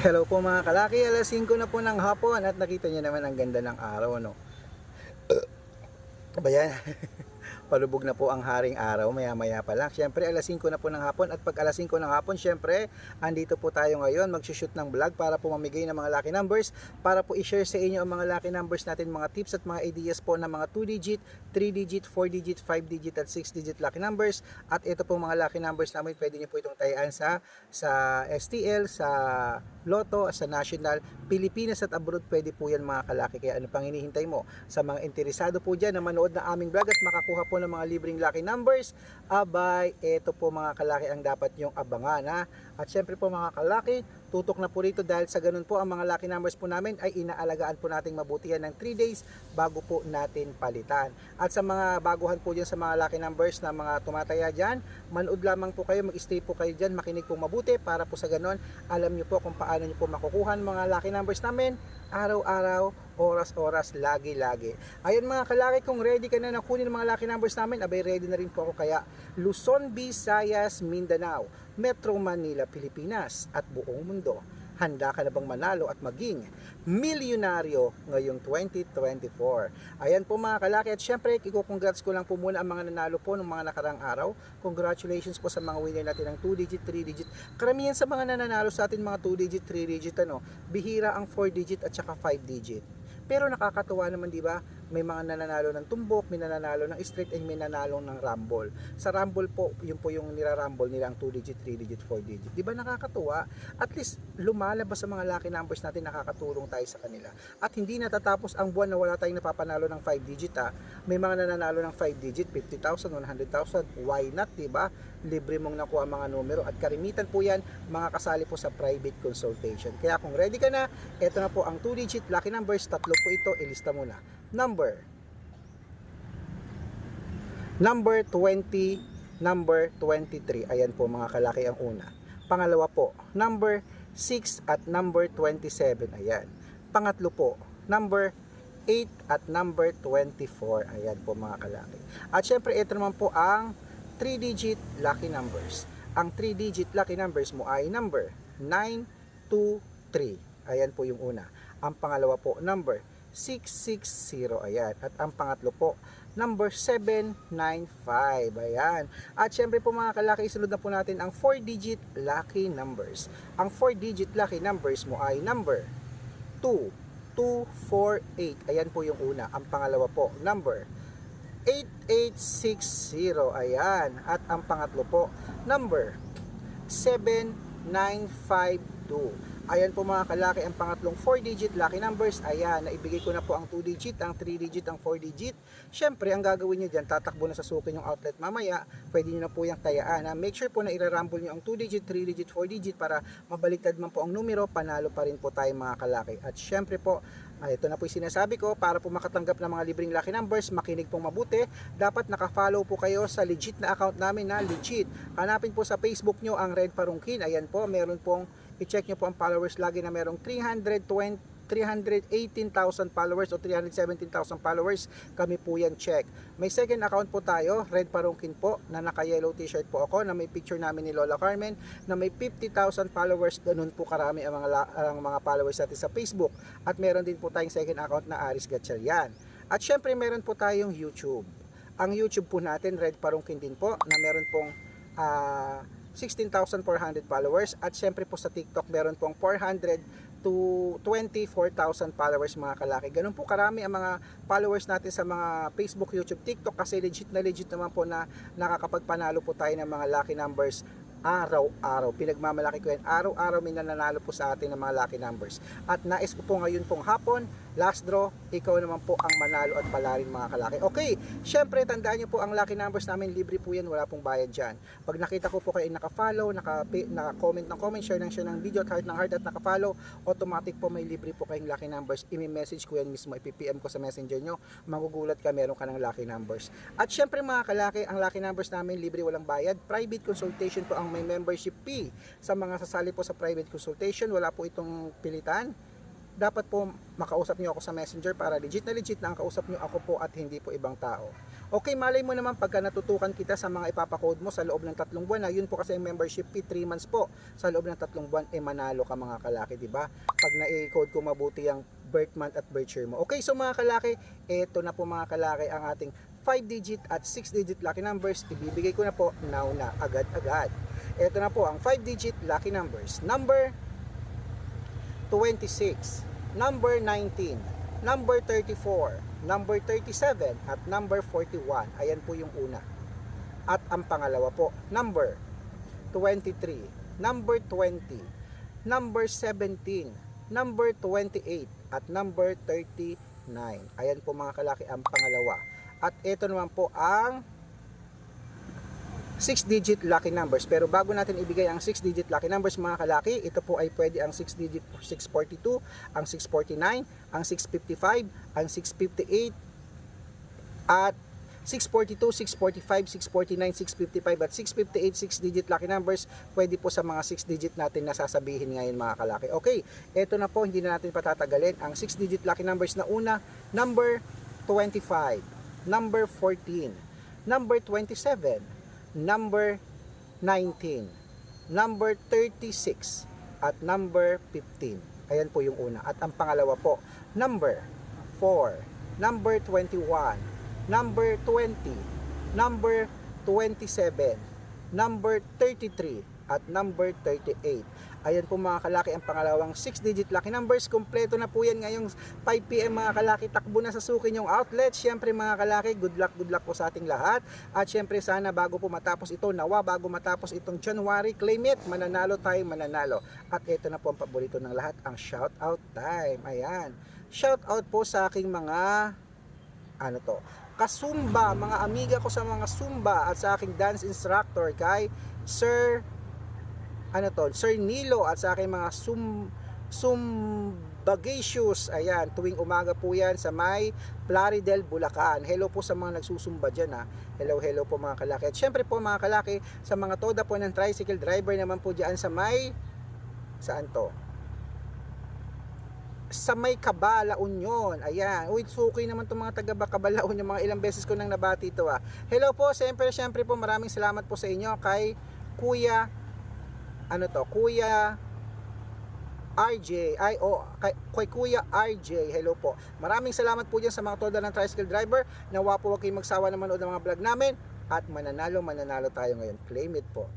Hello po mga kalaki, alas 5 na po ng hapon at nakita niyo naman ang ganda ng araw ano. Ba yan? Palubog na po ang haring araw, maya maya pa lang. Siyempre alas 5 na po ng hapon at pag alas 5 ng hapon, siyempre andito po tayo ngayon magsushoot ng vlog para po mamigay ng mga lucky numbers para po i-share sa inyo ang mga lucky numbers natin, mga tips at mga ideas po ng mga 2 digit, 3 digit, 4 digit, 5 digit at 6 digit lucky numbers at ito po mga lucky numbers namin pwede niyo po itong tayaan sa sa STL, sa Lotto, sa National, Pilipinas at abroad pwede po yan mga kalaki. Kaya ano pang hinihintay mo sa mga interesado po dyan na manood ng aming vlog at makakuha po ng mga libreng lucky numbers? Abay, ito po mga kalaki ang dapat nyong abangan ha? At syempre po mga kalaki tutok na po rito dahil sa ganun po ang mga lucky numbers po namin ay inaalagaan po nating mabuti yan ng 3 days bago po natin palitan. At sa mga baguhan po dyan sa mga lucky numbers na mga tumataya dyan manood lamang po kayo mag-stay po kayo dyan makinig po mabuti para po sa ganun alam nyo po kung paano nyo po makukuha ang mga lucky numbers namin araw-araw, oras-oras, lagi-lagi. Ayun mga kalaki, kung ready ka na na kunin mga lucky numbers namin, abay ready na rin po ako kaya Luzon, Visayas, Mindanao, Metro Manila, Pilipinas at buong mundo. Handa ka na bang manalo at maging milyonaryo ngayong 2024? Ayan po mga kalaki at syempre, iko-congrats ko lang po muna ang mga nanalo po ng mga nakarang araw. Congratulations po sa mga winner natin ng 2 digit, 3 digit. Karamihan sa mga nananalo sa atin mga 2 digit, 3 digit ano, bihira ang 4 digit at saka 5 digit. Pero nakakatuwa naman 'di ba? May mga nananalo ng tumbok, may nananalo ng straight and may nanalo ng rumble. Sa rumble po, yun po yung nira-rumble nila ang 2 digit, 3 digit, 4 digit. 'Di ba nakakatuwa? At least lumalabas sa mga lucky numbers natin nakakatulong tayo sa kanila. At hindi natatapos ang buwan na wala tayong napapanalo ng 5 digit ha. May mga nananalo ng 5 digit, 50,000, 100,000. Why not, 'di ba? Libre mong nakuha mga numero at karimitan po 'yan mga kasali po sa private consultation. Kaya kung ready ka na, ito na po ang 2 digit lucky numbers, tatlo po ito, ilista mo na. Number Number 20, number 23. Ayan po mga kalaki ang una. Pangalawa po, number 6 at number 27. Ayan. Pangatlo po, number 8 at number 24. Ayan po mga kalaki. At syempre ito naman po ang 3-digit lucky numbers. Ang 3-digit lucky numbers mo ay number 9, 2, 3. Ayan po yung una. Ang pangalawa po, number 660. Ayan. At ang pangatlo po, number 795. Ayan. At syempre po mga kalaki, isunod na po natin ang 4-digit lucky numbers. Ang 4-digit lucky numbers mo ay number 2, 248. Ayan po yung una. Ang pangalawa po, number 8860. Ayan. At ang pangatlo po, number 7952. Ayan po mga kalaki ang pangatlong 4-digit lucky numbers. Ayan, naibigay ko na po ang 2-digit, ang 3-digit, ang 4-digit. Siyempre, ang gagawin nyo dyan, tatakbo na sa suki yung outlet mamaya. Pwede nyo na po yung tayaan. Ha? Make sure po na irarumble nyo ang 2-digit, 3-digit, 4-digit para mabaliktad man po ang numero, panalo pa rin po tayo mga kalaki. At syempre po, ay, ito na po yung sinasabi ko, para po makatanggap ng mga libreng lucky numbers, makinig pong mabuti, dapat nakafollow po kayo sa legit na account namin na legit. Hanapin po sa Facebook nyo ang Red Parungkin. Ayan po, meron pong i-check nyo po ang followers lagi na merong 320 318,000 followers o 317,000 followers, kami po yan check. May second account po tayo, Red Parungkin po, na naka-yellow t-shirt po ako, na may picture namin ni Lola Carmen, na may 50,000 followers, ganun po karami ang mga, ang mga followers natin sa Facebook. At meron din po tayong second account na Aris Gatchalian. At syempre meron po tayong YouTube. Ang YouTube po natin, Red Parungkin din po, na meron pong ah, 16,400 followers at syempre po sa TikTok meron pong 400 to 24,000 followers mga kalaki. Ganun po karami ang mga followers natin sa mga Facebook, YouTube, TikTok kasi legit na legit naman po na nakakapagpanalo po tayo ng mga lucky numbers araw-araw. Pinagmamalaki ko yan. Araw-araw may nananalo po sa atin ng mga lucky numbers. At nais ko po ngayon pong hapon, last draw, ikaw naman po ang manalo at palarin mga kalaki. Okay, syempre tandaan nyo po ang lucky numbers namin, libre po yan, wala pong bayad dyan. Pag nakita ko po kayo naka-follow, naka- naka-comment ng comment, share ng share ng video, at heart ng heart at naka-follow, automatic po may libre po kayong lucky numbers. I-message ko yan mismo, ipipm ko sa messenger nyo, magugulat ka, meron ka ng lucky numbers. At syempre mga kalaki, ang lucky numbers namin, libre walang bayad. Private consultation po ang may membership fee. Sa mga sasali po sa private consultation, wala po itong pilitan dapat po makausap niyo ako sa messenger para legit na legit na ang kausap niyo ako po at hindi po ibang tao. Okay, malay mo naman pagka natutukan kita sa mga ipapakode mo sa loob ng tatlong buwan, na yun po kasi ang membership fee 3 months po. Sa loob ng tatlong buwan, eh manalo ka mga kalaki, di ba? Pag na-code ko mabuti ang birth month at birth year mo. Okay, so mga kalaki, eto na po mga kalaki ang ating 5 digit at 6 digit lucky numbers. Ibibigay ko na po now na agad-agad. Ito na po ang 5 digit lucky numbers. Number 26, number 19, number 34, number 37, at number 41. Ayan po yung una. At ang pangalawa po, number 23, number 20, number 17, number 28, at number 39. Ayan po mga kalaki ang pangalawa. At ito naman po ang 6-digit lucky numbers. Pero bago natin ibigay ang 6-digit lucky numbers mga kalaki, ito po ay pwede ang 6-digit 642, ang 649, ang 655, ang 658, at 642, 645, 649, 655 at 658 6-digit lucky numbers pwede po sa mga 6-digit natin na sasabihin ngayon mga kalaki. Okay, ito na po hindi na natin patatagalin ang 6-digit lucky numbers na una, number 25, number 14, number 27, number 19, number 36, at number 15. Ayan po yung una. At ang pangalawa po, number 4, number 21, number 20, number 27, number 33, at number 38. Ayan po mga kalaki ang pangalawang 6-digit lucky numbers. Kompleto na po yan ngayong 5pm mga kalaki. Takbo na sa sukin yung outlet. Siyempre mga kalaki, good luck, good luck po sa ating lahat. At siyempre sana bago po matapos ito, nawa bago matapos itong January, claim it, mananalo tayo, mananalo. At ito na po ang paborito ng lahat, ang shout out time. Ayan. Shout out po sa aking mga ano to, kasumba, mga amiga ko sa mga sumba at sa aking dance instructor kay Sir ano to, Sir Nilo at sa aking mga sum sumbagacious, ayan, tuwing umaga po yan sa may Plaridel, Bulacan. Hello po sa mga nagsusumba dyan ha. Hello, hello po mga kalaki. At syempre po mga kalaki, sa mga toda po ng tricycle driver naman po dyan sa may, saan to? sa may Kabala Union. Ayan. Uy, suki naman itong mga taga Kabala Union. Mga ilang beses ko nang nabati ito ah. Hello po, siyempre, siyempre po maraming salamat po sa inyo kay Kuya ano to, Kuya RJ, ay o, kay, kay Kuya RJ, hello po. Maraming salamat po dyan sa mga toda ng tricycle driver. Nawa po huwag kayong magsawa na manood ng mga vlog namin. At mananalo, mananalo tayo ngayon. Claim it po.